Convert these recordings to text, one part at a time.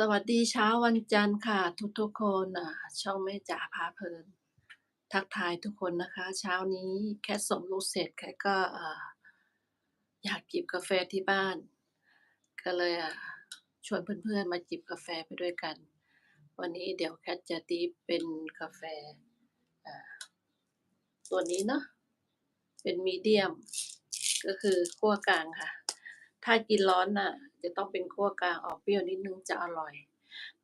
สวัสดีเช้าวันจันทร์ค่ะ ทุกๆคนอ่าช่องแม่จ๋าพาเพลิน ทักทายทุกคนนะคะ เช้านี้แค่ส่งลูกเสร็จแค่ก็อยากจิบกาแฟที่บ้าน ก็เลยชวนเพื่อนๆมาจิบกาแฟไปด้วยกัน วันนี้เดี๋ยวแคทจะดริปเป็นกาแฟตัวนี้เนาะเป็นมีเดียม ก็คือคั่วกลางค่ะ ถ้ากินร้อนน่ะ จะต้องเป็นคั่วกลางออกเปรี้ยวนิดนึงจะอร่อย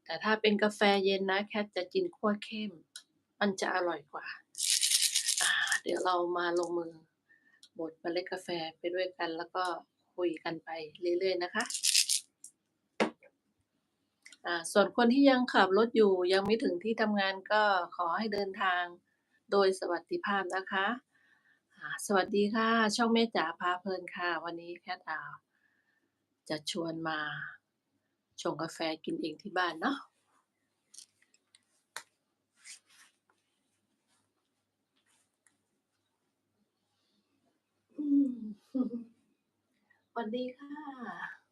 แต่ถ้าเป็นกาแฟเย็นนะแคทจะกินคั่วเข้ม มันจะอร่อยกว่าอ่า เดี๋ยวเรามาลงมือบดเมล็ดกาแฟไปด้วยกันแล้วก็คุยกันไปเรื่อยๆนะคะส่วนคนที่ยังขับรถอยู่ยังไม่ถึงที่ทำงานก็ขอให้เดินทางโดยสวัสดิภาพนะคะ สวัสดีค่ะ ช่องแม่จ๋าพาเพลินค่ะ วันนี้แคทอ่า จะชวนมาชงกาแฟกินเองที่บ้านเนาะสวัสดีค่ะ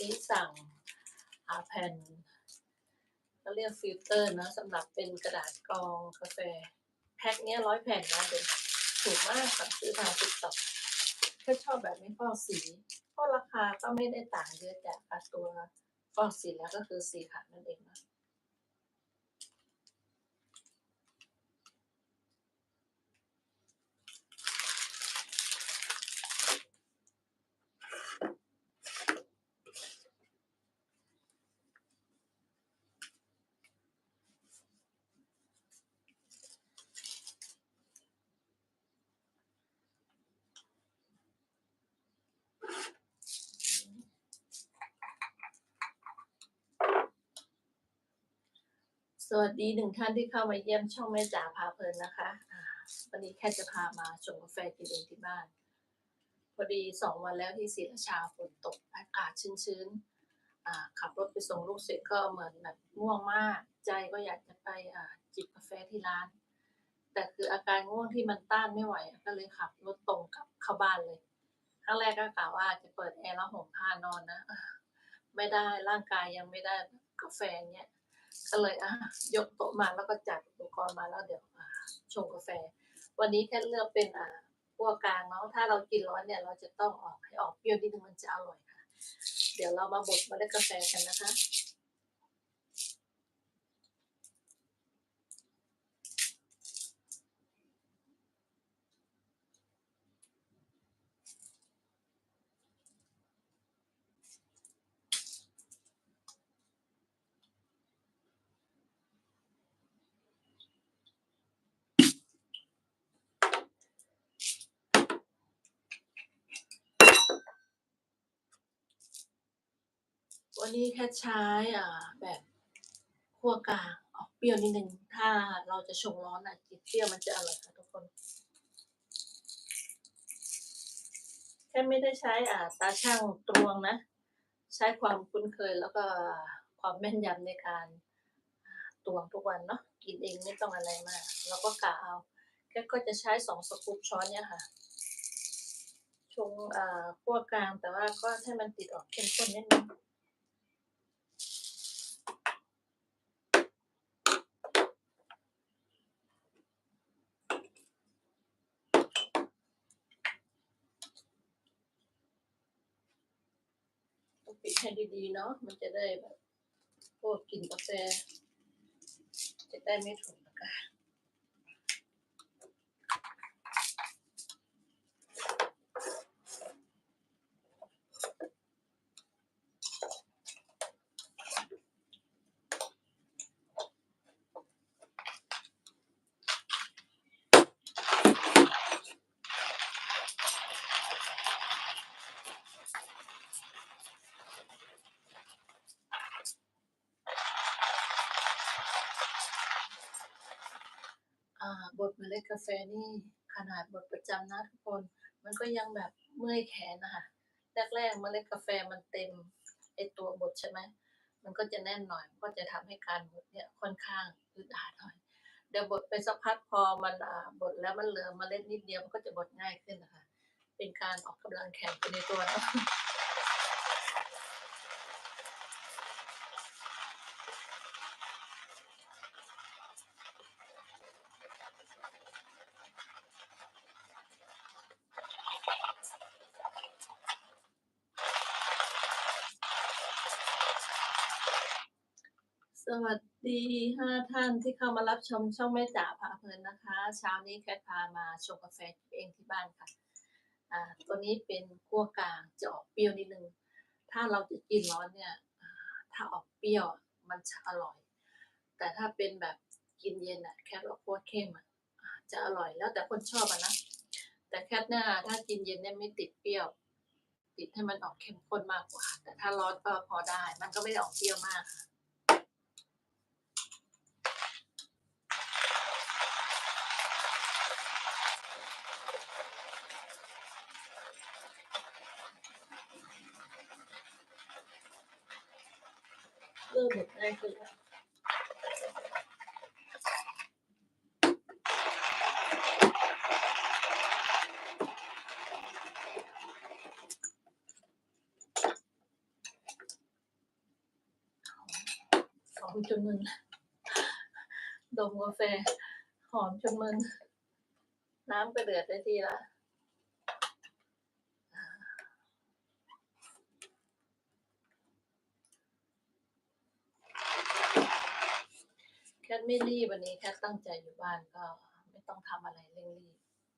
นี้สั่งอาแผ่นเขาเรียกฟิลเตอร์เนาะสำหรับเป็นกระดาษกรองกาแฟ แพ็คเนี้ร้อยแผ่นนะเด็กถูกมากสั่งซื้อทาง TikTok แค่ชอบแบบไม่ฟอกสีก็ราคาก็ไม่ได้ต่างเยอะจากอ่าตัวฟอกสีแล้วก็คือสีขาวนั่นเองนะ สวัสดี1ท่านที่เข้ามาเยี่ยมช่องแม่จ๋าพาเพลินนะคะวันนี้แค่จะพามาชงกาแฟกินเองที่บ้าน พอดี2วันแล้วที่ศรีราชาฝนตกอากาศชื้นๆขับรถไปส่งลูกเสร็จก็เหมือนแบบง่วงมาก ใจก็อยากจะไปจิบกาแฟที่ร้าน แต่คืออาการง่วงที่มันต้านไม่ไหว ก็เลยขับรถตรงกลับเข้าบ้านเลยครั้งแรกก็กะว่าจะเปิดแอร์แล้วห่มผ้านอนนะไม่ได้ร่างกายยังไม่ได้กาแฟเงี้ย ก็เลยอะยกโต๊ะมาแล้วก็จัดอุปกรณ์มาแล้วเดี๋ยวชงกาแฟ วันนี้แค่เลือกเป็นอ่าพวกกลางเนาะถ้าเรากินร้อนเนี่ยเราจะต้องออกให้ออกเปรี้ยวนิดหนึ่งมันจะอร่อยค่ะ เดี๋ยวเรามาบดเมล็ดกาแฟกันนะคะ วันนี้แค่ใช้อ่าแบบคั่วกลางออกเปรี้ยวนิดนึง ถ้าเราจะชงร้อนน่ะกินเปรี้ยวมันจะอร่อยค่ะทุกคนแค่ไม่ได้ใช้อ่าตาชั่งตวงนะ ใช้ความคุ้นเคยแล้วก็ความแม่นยำในการตวงทุกวันเนาะกินเองไม่ต้องอะไรมากเราก็กะเอาแค่ก็จะใช้2สกูปช้อนเนี่ยค่ะชงอ่าคั่วกลางแต่ว่าก็ให้มันติดออกเข้มข้นนิดนึง ปิดให้ดีๆเนาะมันจะได้แบบพวกกลิ่นกาแฟ จะได้ไม่ถุนนะคะ บดเมล็ดกาแฟนี่ขนาดบดประจำนะทุกคน มันก็ยังแบบเมื่อยแขนนะคะแรกๆเมล็ดกาแฟมันเต็มไอตัวบดใช่ไหมมันก็จะแน่นหน่อยก็จะทำให้การบดเนี่ยค่อนข้างอึดอัดหน่อยเดี๋ยวบดไปสักพักพอมันบดแล้วมันเหลือเมล็ดนิดเดียวมันก็จะบดง่ายขึ้นนะคะ เป็นการออกกำลังแขนไปในตัวเนาะ ดีห้าท่านที่เข้ามารับชมช่องแม่จ๋าพาเพลินนะคะ เช้านี้แคทพามาชงกาแฟเองที่บ้านค่ะอ่าตัวนี้เป็นคั่วกลางจะออกเปรี้ยวนิดนึง ถ้าเราจะกินร้อนเนี่ยถ้าออกเปรี้ยวมันจะอร่อย แต่ถ้าเป็นแบบกินเย็นอะแคทว่าคั่วเข้มอะอ่าจะอร่อยแล้วแต่คนชอบอะนะ แต่แคทเนี่ยถ้ากินเย็นเนี่ยไม่ติดเปรี้ยว ติดให้มันออกเข้มข้นมากกว่า แต่ถ้าร้อนก็พอได้ มันก็ไม่ได้ออกเปรี้ยวมากค่ะ หมดง่ายขึ้นแล้วหอมจนมึนดมกาแฟ หอมจนมึนน้ำก็เดือดได้ทีละแคท ไม่รีบวันนี้แคทตั้งใจอยู่บ้านก็ไม่ต้องทำอะไรเร่ง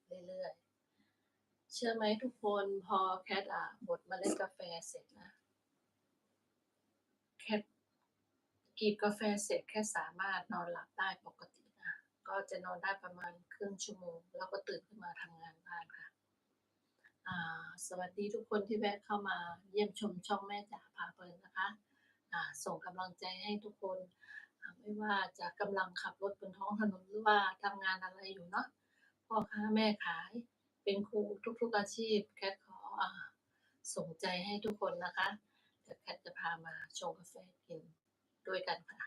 รีบเรื่อยๆ เชื่อไหมทุกคนพอแคทอะบดมาเล็ดกาแฟเสร็จนะ แคทกรีบกาแฟเสร็จแค่สามารถนอนหลับได้ปกตินะก็จะนอนได้ประมาณครึ่งชั่วโมง แล้วก็ตื่นขึ้นมาทำงานบ้านค่ะสวัสดีทุกคนที่แวะเข้ามาเยี่ยมชมช่องแม่จ๋าพาเพลินนะคะส่งกำลังใจให้ทุกคน ไม่ว่าจะกำลังขับรถบนท้องถนนหรือว่าทำงานอะไรอยู่เนาะพ่อค้าแม่ขายเป็นครูทุกๆอาชีพ แคทขออส่งใจให้ทุกคนนะคะเดี๋ยวแคทจะพามาชงกาแฟกินด้วยกันค่ะ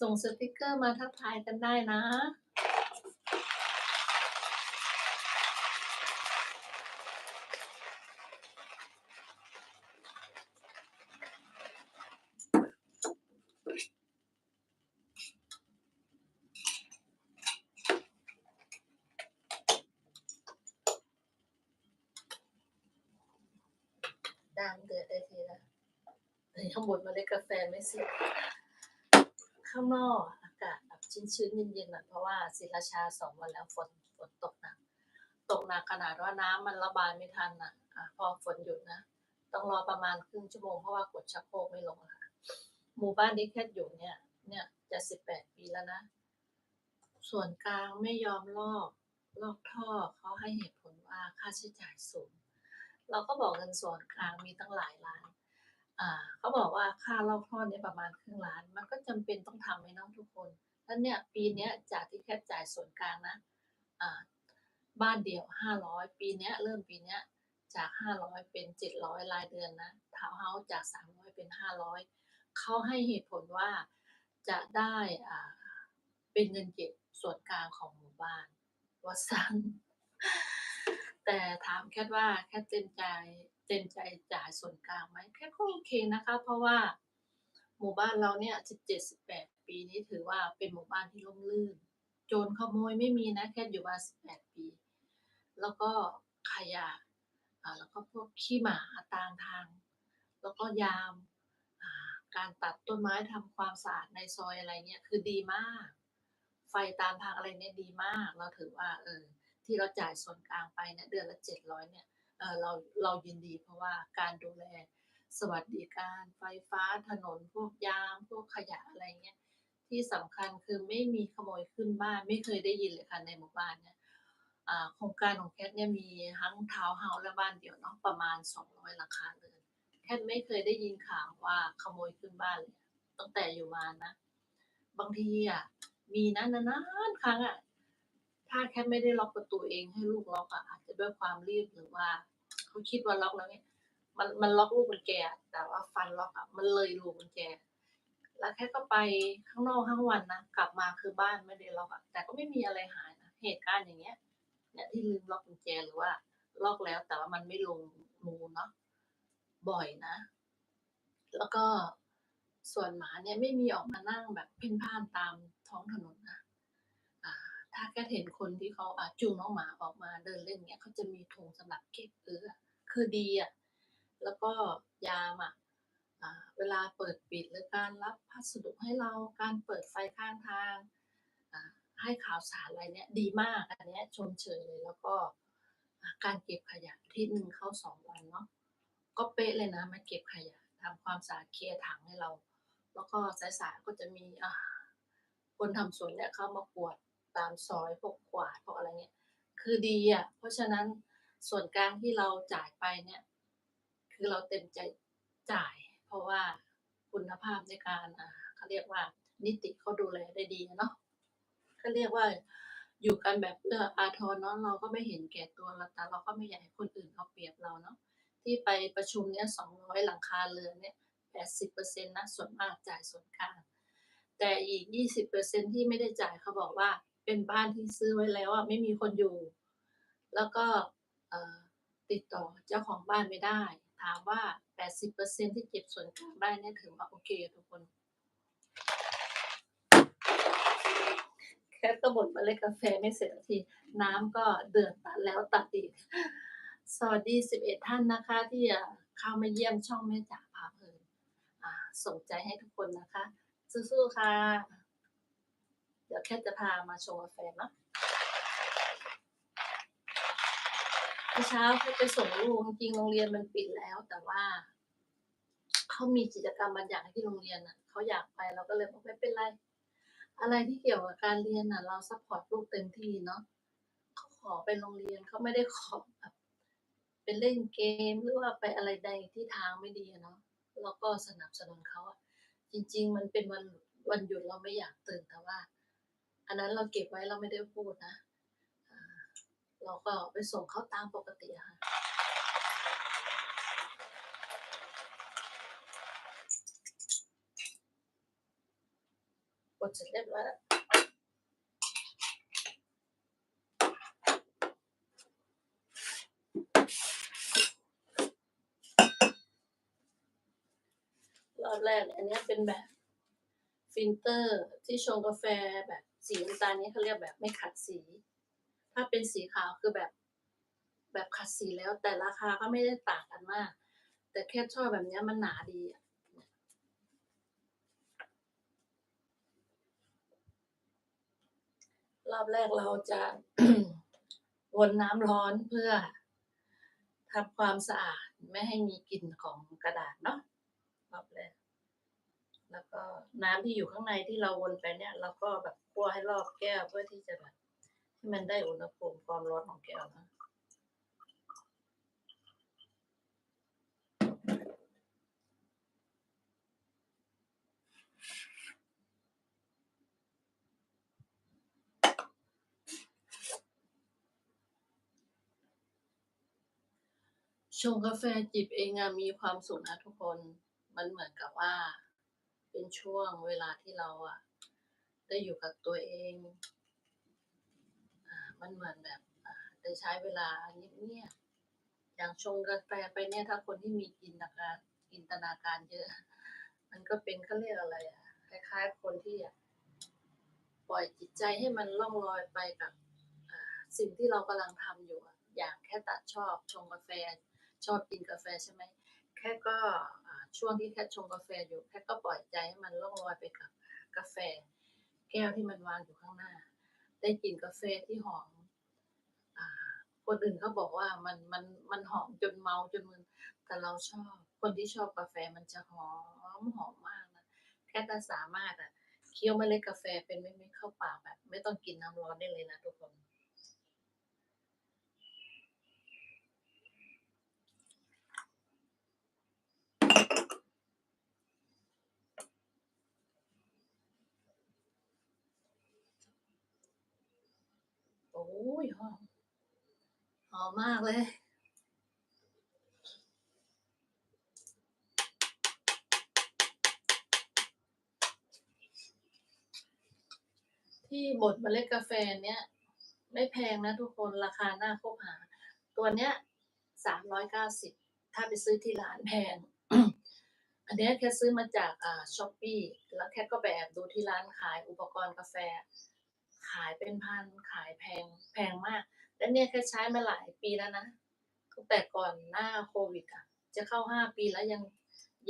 ส่งสติกเกอร์มาทักทายกันได้นะ ดามเดือดได้ทีละแต่ข้างบนเมาเล็ดกาแฟไม่ สิข้างนอกอากาศแบบชื้นๆเย็นๆหน่อยเพราะว่าศิลาชาสองวันแล้วฝนฝนตกหนักตกหนักขนาดว่าน้ำมันระบายไม่ทันอะอะพอฝนหยุดนะ ต้องรอประมาณครึ่งชั่วโมงเพราะว่ากดชักโครกไม่ลงค่ะหมู่บ้านที่แคทอยู่เนี่ย เนี่ยจะสิบแปดปีแล้วนะ ส่วนกลางไม่ยอมลอกลอกท่อเขาให้เหตุผลว่าค่าใช้จ่ายสูง เราก็บอกเงินส่วนกลางมีตั้งหลายล้าน เขาบอกว่าค่าลอกท่อเนี่ยประมาณครึ่งล้าน มันก็จำเป็นต้องทำไหมน้องทุกคนแล้วเนี่ยปีเนี้ยจากที่แค่จ่ายส่วนกลางนะบ้านเดียวห้าร้อยปีเนี้ยเริ่มปีเนี้ยจากห้าร้อยเป็นเจ็ดร้อยรายเดือนนะทาวน์เฮาส์จากสามร้อยเป็นห้าร้อยเขาให้เหตุผลว่าจะได้อ่าเป็นเงินเก็บส่วนกลางของหมู่บ้านวัดสัน แต่ถามแค่ว่าแค่เต็มใจเต็มใจจ่ายส่วนกลางไหมแค่ก็โอเคนะคะ เพราะว่าหมู่บ้านเราเนี่ยสิบเจ็ดสิบแปดปีนี้ถือว่าเป็นหมู่บ้านที่ร่มรื่น โจรขโมยไม่มีนะแค่อยู่มาสิบแปดปี แล้วก็ขยะแล้วก็พวกขี้หมาตามทาง แล้วก็ยามการตัดต้นไม้ทำความสะอาดในซอยอะไรเนี่ยคือดีมาก ไฟตามทางอะไรเนี่ยดีมาก เราถือว่าเออ ที่เราจ่ายส่วนกลางไปเนี่ยเดือนละเจ็ดร้อยเนี่ยเออเราเรายินดีเพราะว่าการดูแลสวัสดิการไฟฟ้าถนนพวกยาม พวกขยะอะไรเงี้ยที่สำคัญคือไม่มีขโมยขึ้นบ้าน ไม่เคยได้ยินเลยค่ะในหมู่บ้านเนี่ยโครงการของแคทเนี่ยมีทั้งทาวเฮาส์และบ้านเดี่ยวเนาะประมาณสองร้อยหลังคาเรือนแคทไม่เคยได้ยินข่าวว่าขโมยขึ้นบ้านเลยตั้งแต่อยู่มานะ บางทีอะมีนะนานๆครั้งอะ ถ้าแค่ไม่ได้ล็อกประตูเองให้ลูกล็อกอะอาจจะด้วยความรีบหรือว่าเขาคิดว่าล็อกแล้วเนี่ยมันมันล็อกลูกกุญแจแต่ว่าฟันล็อกอะมันเลยลูกกุญแจ แล้วแค่ก็ไปข้างนอกทั้งวันนะกลับมาคือบ้านไม่ได้ล็อกอะแต่ก็ไม่มีอะไรหายนะเหตุการณ์อย่างเงี้ยเนี่ยที่ลืมล็อกกุญแจหรือว่าล็อกแล้วแต่ว่ามันไม่ลงรูเนาะบ่อยนะ แล้วก็ส่วนหมาเนี่ยไม่มีออกมานั่งแบบเพ่นพ่านตามท้องถนนนะ ถ้าแค่เห็นคนที่เขาอาจูงน้องหมาออกมาเดินเล่นเนี้ยเขาจะมีถุงสำหรับเก็บเอื้อคือดีอะแล้วก็ยามอะเวลาเปิดปิดหรือการรับพัสดุให้เราการเปิดไฟข้างทางให้ข่าวสารอะไรเนี่ยดีมากอันเนี้ยชมเชยเลยแล้วก็การเก็บขยะที่หนึ่งเข้าสองวันเนาะก็เป๊ะเลยนะมาเก็บขยะทำความสะอาดเคลียร์ถังให้เรา แล้วก็สายๆก็จะมีอคนทำสวนเนี่ยเข้ามากวด ตามซอยพวกกวาดพวกอะไรเนี่ย คือดีอะ เพราะฉะนั้นส่วนกลางที่เราจ่ายไปเนี่ย คือเราเต็มใจจ่าย เพราะว่าคุณภาพในการอ่าเขาเรียกว่า นิติเขาดูแลได้ดีเนาะเขาเรียกว่าอยู่กันแบบเอื้ออาทรเนาะเราก็ไม่เห็นแก่ตัวเราแต่เราก็ไม่อยากให้คนอื่นเอาเปรียบเราเนาะที่ไปประชุมเนี่ยสองร้อยหลังคาเรือนเนี่ยแปดสิบเปอร์เซ็นต์นะส่วนมากจ่ายส่วนกลางแต่อีกยี่สิบเปอร์เซ็นที่ไม่ได้จ่ายเขาบอกว่า เป็นบ้านที่ซื้อไว้แล้วอะไม่มีคนอยู่ แล้วก็ติดต่อเจ้าของบ้านไม่ได้ ถามว่า 80%ที่เก็บส่วนกลางได้เนี่ยถือว่าโอเคทุกคน แค่ก็บดเมล็ดกาแฟไม่เสร็จที น้ำก็เดือดตัดแล้วตัดอีก สวัสดี 11 ท่านนะคะ ที่เข้ามาเยี่ยมช่องแม่จ๋าพาเพลินส่งใจให้ทุกคนนะคะ สู้ๆค่ะ เดี๋ยวแค่จะพามาชงกาแฟเนะเมื่อเช้าเขาไปส่งลูกจริงโรงเรียนมันปิดแล้ว แต่ว่าเขามีกิจกรรมบางอย่างที่โรงเรียนอะเขาอยากไปเราก็เลยบอกไม่เป็นไร อะไรที่เกี่ยวกับการเรียนอะ เราซัพพอร์ตลูกเต็มที่เนาะเขาขอไปโรงเรียนเขาไม่ได้ขอแบบเป็นเล่นเกมหรือว่าไปอะไรใดที่ทางไม่ดีเนาะเราก็สนับสนุนเขาอะจริง ๆ มันเป็นวันวันหยุดเราไม่อยากตื่นแต่ว่า อันนั้นเราเก็บไว้เราไม่ได้พูดนะ เราก็ไปส่งเขาตามปกติค่ะกดเสร็จเรียบร้อยแล้วรอบแรกอันนี้เป็นแบบฟิลเตอร์ที่ชงกาแฟแบบ สีน้ำตาลนี้เขาเรียกแบบไม่ขัดสี ถ้าเป็นสีขาวคือแบบแบบขัดสีแล้วแต่ราคาก็ไม่ได้ต่างกันมาก แต่แค่ชอบแบบเนี้ยมันหนาดีอะรอบแรกเราจะวนน้ำร้อนเพื่อทำความสะอาด ไม่ให้มีกลิ่นของกระดาษเนาะรอบแรก แล้วก็น้ำที่อยู่ข้างในที่เราวนไปเนี่ย เราก็แบบคั่วให้รอบแก้วเพื่อที่จะแบบให้มันได้อุณหภูมิความร้อนของแก้วนะชงกาแฟจิบเองอะมีความสุขนะทุกคน มันเหมือนกับว่า เป็นช่วงเวลาที่เราอะได้อยู่กับตัวเองอ่ามันเหมือนแบบอ่าได้ใช้เวลาเงียบๆอย่างชงกาแฟไปเนี่ยถ้าคนที่มีจินตนาการจินตนาการเยอะ มันก็เป็นเขาเรียกอะไรอะคล้ายๆคนที่อะปล่อยจิตใจให้มันล่องลอยไปกับสิ่งที่เรากำลังทำอยู่อะอย่างแค่ตัดชอบชงกาแฟ ชอบกินกาแฟใช่ไหม แค่ก็ ช่วงที่แค่ชงกาแฟอยู่แค่ก็ปล่อยใจให้มันล่องลอยไปกับกาแฟ แก้วที่มันวางอยู่ข้างหน้า ได้กลิ่นกาแฟที่หอมอคนอื่นเขาบอกว่ามันมันมันหอมจนเมาจนมึนแต่เราชอบ คนที่ชอบกาแฟมันจะหอมหอมมากนะแค่ถ้าสามารถอะเคี้ยวเมล็ดกาแฟเป็นเม็ดๆเข้าปากแบบ ไม่ต้องกินน้ำร้อนได้เลยนะทุกคน อ้ยหอมหอมมากเลยที่บดเมล็ดกาแฟเนี้ยไม่แพงนะทุกคนราคาหน้าคบหา ตัวเนี้ยสามร้อยเก้าสิบถ้าไปซื้อที่ร้านแพง อันนี้แค่ซื้อมาจากอ่าช้อปปี้แล้วแค่ก็แอบดูที่ร้านขายอุปกรณ์กาแฟ ขายเป็นพันขายแพงแพงมาก และเนี่ยแค่ใช้มาหลายปีแล้วนะตั้งแต่ก่อนหน้าโควิดอะจะเข้าห้าปีแล้วยัง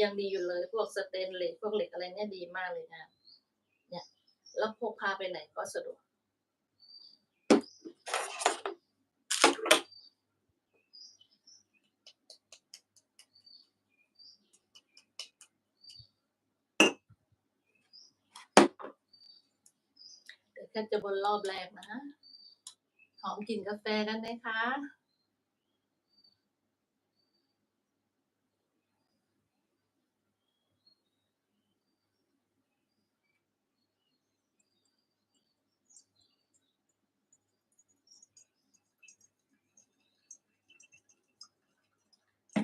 ยังดีอยู่เลยพวกสเตนเลสพวกเหล็กอะไรเนี่ยดีมากเลยนะเนี่ยแล้วพกพาไปไหนก็สะดวก เดี๋ยวแค่จะบนรอบแรกนะ หอมกลิ่นกาแฟกันไหมคะ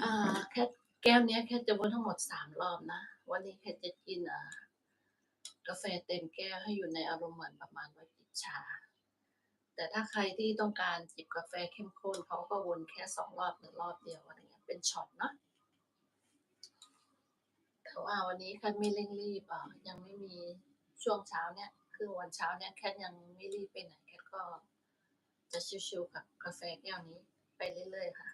อ่าแค่แก้วนี้แค่จะบนทั้งหมดสามรอบนะ วันนี้แค่จะกินอ่า กาแฟเต็มแก้วให้อยู่ในอารมณ์เหมือนประมาณว่าจิบชา แต่ถ้าใครที่ต้องการจิบกาแฟเข้มข้นเขาก็วนแค่สองรอบหรือรอบเดียวอะไรเงี้ยเป็นช็อตเนาะแต่ว่าวันนี้แค่ไม่เร่งรีบอะยังไม่มีช่วงเช้าเนี่ยครึ่งวันเช้าเนี่ยแค่ยังไม่รีบไปไหนแค่ก็จะชิวๆกับกาแฟแก้วนี้ไปเรื่อยๆค่ะ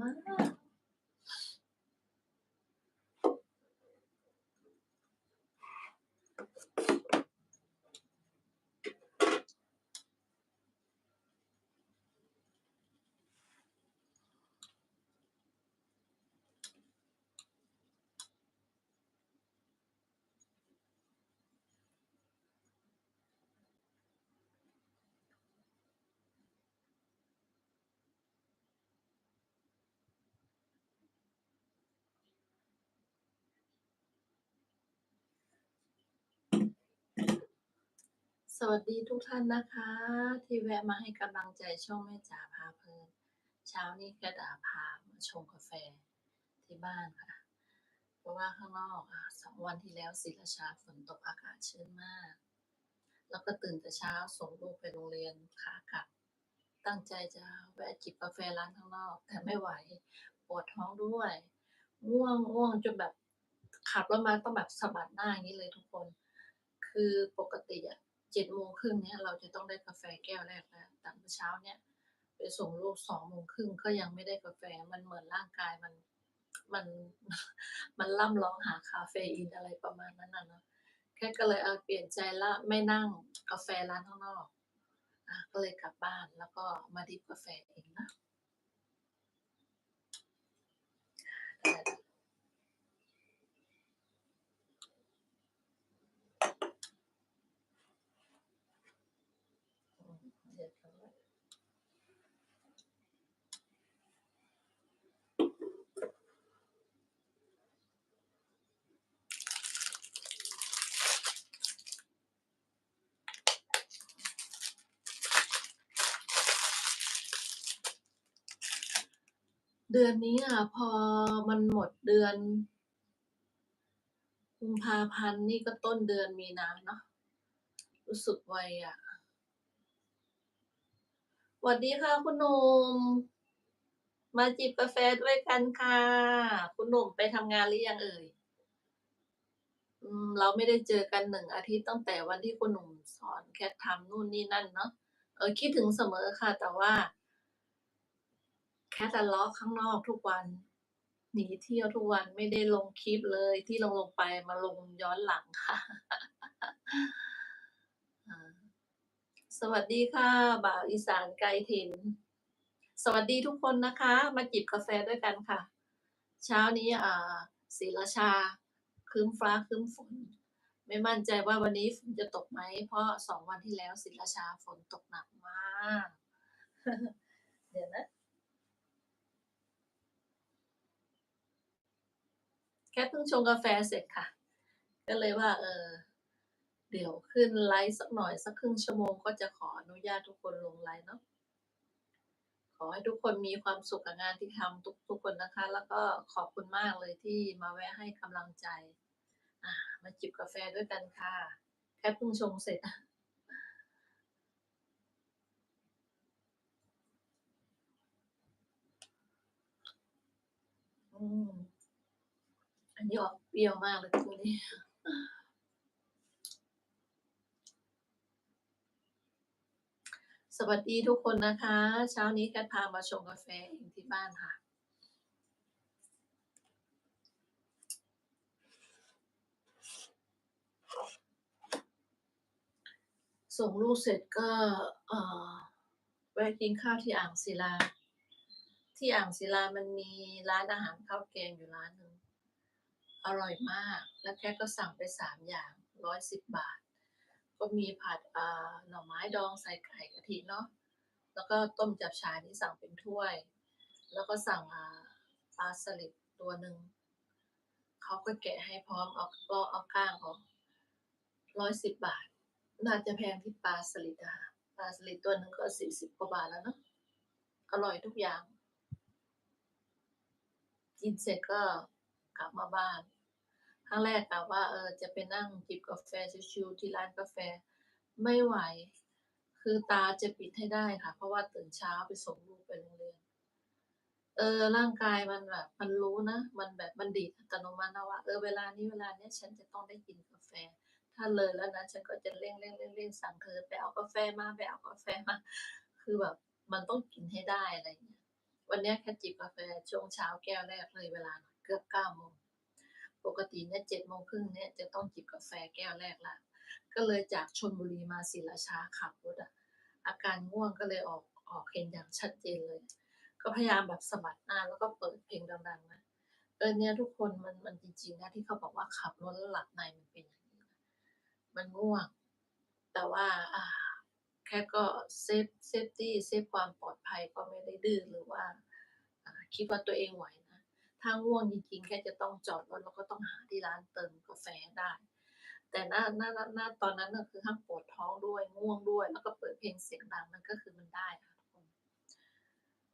ห สวัสดีทุกท่านนะคะ ที่แวะมาให้กำลังใจช่องแม่จ๋าพาเพลินเช้านี้แกดาพามาชงกาแฟที่บ้านค่ะ เพราะว่าข้างนอกอะสองวันที่แล้วศรีราชาฝนตกอากาศชื้นมาก แล้วก็ตื่นแต่เช้าส่งลูกไปโรงเรียนขากลับ ตั้งใจจะแวะจิบกาแฟร้านข้างนอก แต่ไม่ไหวปวดท้องด้วยง่วงง่วงจนแบบขับรถมาต้องแบบสะบัดหน้าอย่างนี้เลยทุกคน คือปกติอะ เจ็ดโมงครึ่งเนี้ยเราจะต้องได้กาแฟแก้วแรกแล้วแต่เมื่อเช้าเนี้ยไปส่งลูกสองโมงครึ่งก็ยังไม่ได้กาแฟมันเหมือนร่างกายมันมันมันล่ำร้องหาคาเฟอีนอะไรประมาณนั้นนะเนาะแค่ก็เลยเอาเปลี่ยนใจละไม่นั่งกาแฟร้านข้างนอกอะก็เลยกลับบ้านแล้วก็มาดิบกาแฟเองนะได้ละอื มเรียบร้อยเดือนนี้อะพอมันหมดเดือนกุมภาพันธ์นี่ก็ต้นเดือนมีนาเนาะรู้สึกไวอะ สวัสดีค่ะ คุณหนุ่ม มาจิบกาแฟด้วยกันค่ะ คุณหนุ่มไปทำงานหรือยังเอ่ยอืมเราไม่ได้เจอกันหนึ่งอาทิตย์ตั้งแต่วันที่คุณหนุ่มสอนแคททำนู่นนี่นั่นเนาะเออคิดถึงเสมอค่ะ แต่ว่า แคทอะล้อข้างนอกทุกวันหนีเที่ยวทุกวันไม่ได้ลงคลิปเลยที่ลงลงไปมาลงย้อนหลังค่ะ สวัสดีค่ะ บ่าวอีสานไกลถิ่น สวัสดีทุกคนนะคะ มาจิบกาแฟด้วยกันค่ะ เช้านี้อ่าศรีราชาครึ้มฟ้าครึ้มฝน ไม่มั่นใจว่าวันนี้ฝนจะตกไหม เพราะสองวันที่แล้วศรีราชาฝนตกหนักมาก เดี๋ยวนะ แค่เพิ่งชงกาแฟเสร็จค่ะ ก็เลยว่า เออ เดี๋ยวขึ้นไลฟ์สักหน่อยสักครึ่งชั่วโมงก็จะขออนุญาตทุกคนลงไลฟ์เนาะขอให้ทุกคนมีความสุขกับงานที่ทำทุกทุกคนนะคะ แล้วก็ขอบคุณมากเลยที่มาแวะให้กำลังใจมาจิบกาแฟด้วยกันค่ะ แค่เพิ่งชงเสร็จอืมอันนี้ออกเปรี้ยวมากเลยตัวนี้ สวัสดีทุกคนนะคะ เช้านี้แคทพามาชงกาแฟเองที่บ้านค่ะ ส่งลูกเสร็จก็แวะกินข้าวที่อ่างศิลา ที่อ่างศิลามันมีร้านอาหารข้าวแกงอยู่ร้านหนึ่ง อร่อยมาก แล้วแคทก็สั่งไปสามอย่าง110บาท ก็มีผัดอ่าหน่อไม้ดองใส่ไก่กะทิเนาะแล้วก็ต้มจับฉ่ายนี่สั่งเป็นถ้วย แล้วก็สั่งปลาสลิดตัวหนึ่งเขาก็แกะให้พร้อมเอาก็เอาก้างออก110บาท น่าจะแพงที่ปลาสลิดอะค่ะปลาสลิดตัวหนึ่งก็40กว่าบาทแล้วเนาะอร่อยทุกอย่าง กินเสร็จก็กลับมาบ้าน ครั้งแรกกะว่าเออจะไปนั่งจิบกาแฟชิลๆที่ร้านกาแฟไม่ไหว คือตาจะปิดให้ได้ค่ะ เพราะว่าตื่นเช้าไปส่งลูกไปโรงเรียนเออร่างกายมันแบบมันรู้นะ มันแบบมันดีอัตโนมัตินะว่าเออเวลานี้เวลาเนี้ยฉันจะต้องได้กินกาแฟ ถ้าเลยแล้วนะฉันก็จะเร่งๆๆๆสั่งเธอไปเอากาแฟมาไปเอากาแฟมา คือแบบมันต้องกินให้ได้อะไรเงี้ยวันนี้แค่จิบกาแฟช่วงเช้าแก้วแรกเลยเวลาเกือบ9โมง ปกติเนี่ย7โมงครึ่งเนี่ยจะต้องจิบกาแฟแก้วแรกล้วก็เลยจากชลบุรีมาศรีราชาขับรถอะอาการง่วงก็เลยออกออกเห็นอย่างชัดเจนเลย ก็พยายามแบบสะบัดหน้าแล้วก็เปิดเพลงดังๆนะเออเนี่ยทุกคนมันมันจริงๆนะที่เขาบอกว่าขับรถแล้วหลับในมันเป็นอย่างนี้นะมันง่วง แต่ว่าอ่าแค่ก็เซฟเซฟตีเซฟความปลอดภัยก็ไม่ได้ดื้อหรือว่าคิดว่าตัวเองไหว ถ้าง่วงจริงๆแค่จะต้องจอดรถแล้วก็ต้องหาที่ร้านเติมกาแฟได้ แต่ณณณณตอนนั้นน่ะคือทั้งปวดท้องด้วยง่วงด้วย แล้วก็เปิดเพลงเสียงดังมันก็คือมันได้ค่ะทุกคน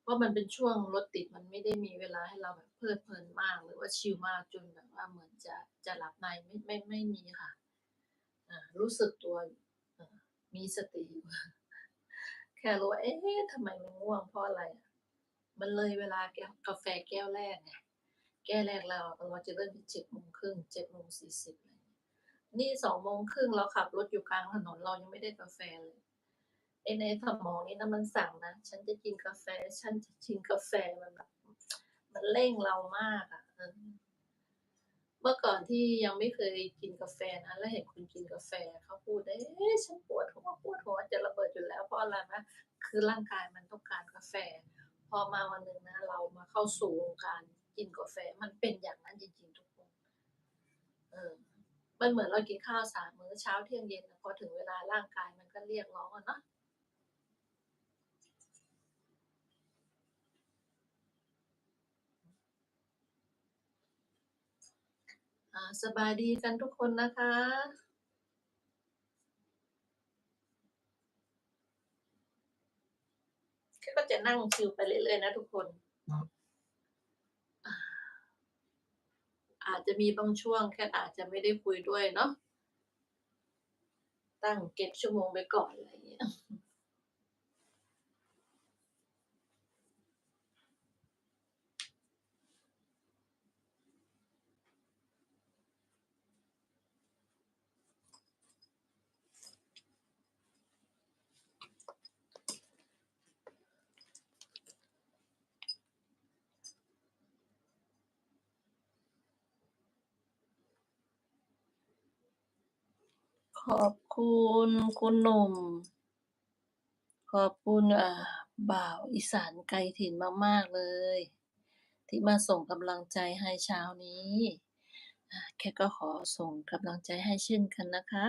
เพราะมันเป็นช่วงรถติดมันไม่ได้มีเวลาให้เราแบบเพลิดเพลินมาก หรือว่าชิลมากจนแบบว่าเหมือนจะจะหลับในไม่ไม่ไม่มีค่ะอ่ารู้สึกตัวมีสติแค่รู้ว่าเอ๊ะทำไมมันง่วงเพราะอะไรมันเลยเวลาแก้วกาแฟแก้วแรกไง แก้แรกเราเราจะเริ่มที่7โมงครึ่ง7โมง40อะไรอย่างเงี้ยนี่2โมงครึ่งเราขับรถอยู่กลางถนนเรายังไม่ได้กาแฟเลยไอ้ในสมองนี่นะมันสั่งนะฉันจะกินกาแฟ ฉันจะกินกาแฟมันแบบมันเร่งเรามากอะเออเมื่อก่อนที่ยังไม่เคยกินกาแฟนะแล้วเห็นคนกินกาแฟเขาพูดเอ๊ะฉันปวดหัวปวดหัวจะระเบิดอยู่แล้วเพราะอะไรไหมคือร่างกายมันต้องการกาแฟ พอมาวันหนึ่งนะ เรามาเข้าสู่วงการ กินกาแฟ มันเป็นอย่างนั้นจริงๆทุกคนเออมันเหมือนเรากินข้าว3มื้อเช้าเที่ยงเย็นพอถึงเวลาร่างกายมันก็เรียกร้องอะเนาะอ่าสบายดีกันทุกคนนะคะแค่ก็จะนั่งชิลไปเรื่อยๆนะทุกคน อ่า อาจจะมีบางช่วงแค่อาจจะไม่ได้คุยด้วยเนาะตั้งเก็บชั่วโมงไปก่อนอะไรอย่างเงี้ย ข อบคุณคุณหนุ่ม ขอบคุณอ่าบ่าวอีสานไกลถิ่นมาก ๆ เลย ที่มาส่งกำลังใจให้เช้านี้ แค่ก็ขอส่งกำลังใจให้เช่นกันนะคะ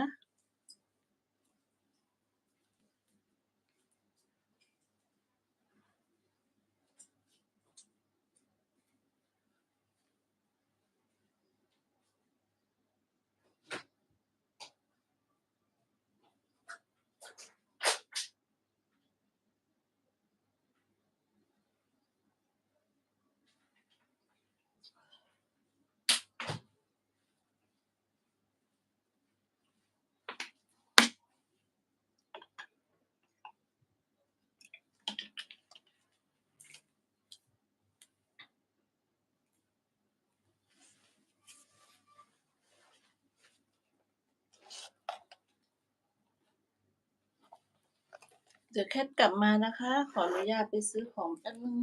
เดี๋ยวแคทกลับมานะคะ ขออนุญาตไปซื้อของแป๊บนึง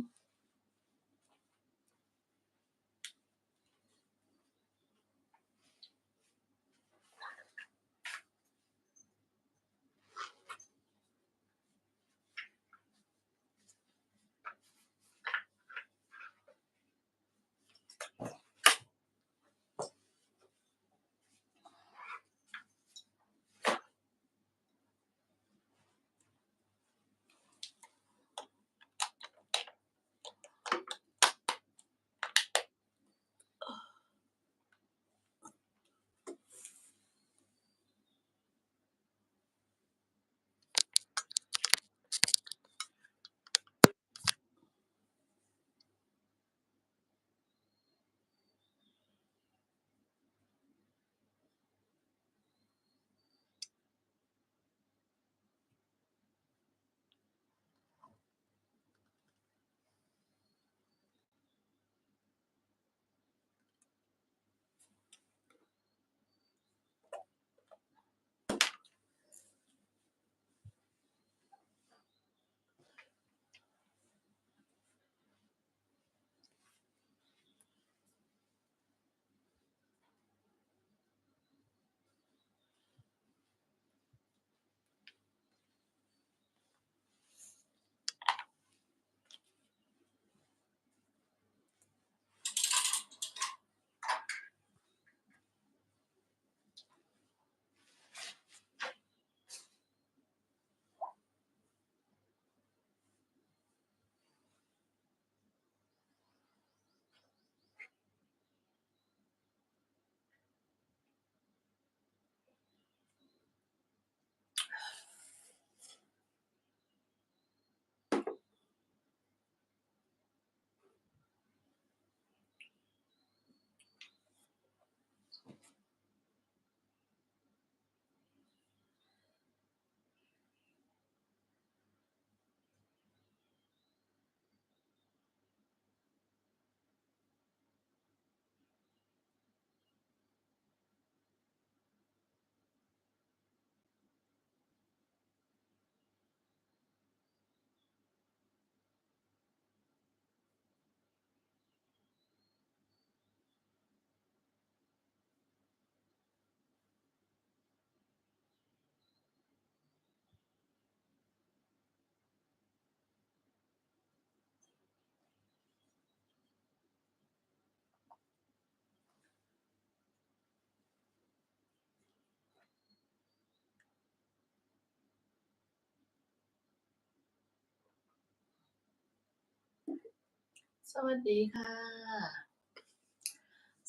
สวัสดีค่ะ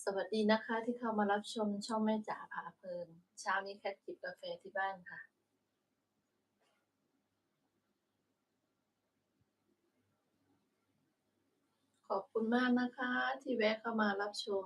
สวัสดีนะคะที่เข้ามารับชมช่องแม่จ๋าพาเพลิน เช้านี้แคทจิบกาแฟที่บ้านค่ะ ขอบคุณมากนะคะที่แวะเข้ามารับชม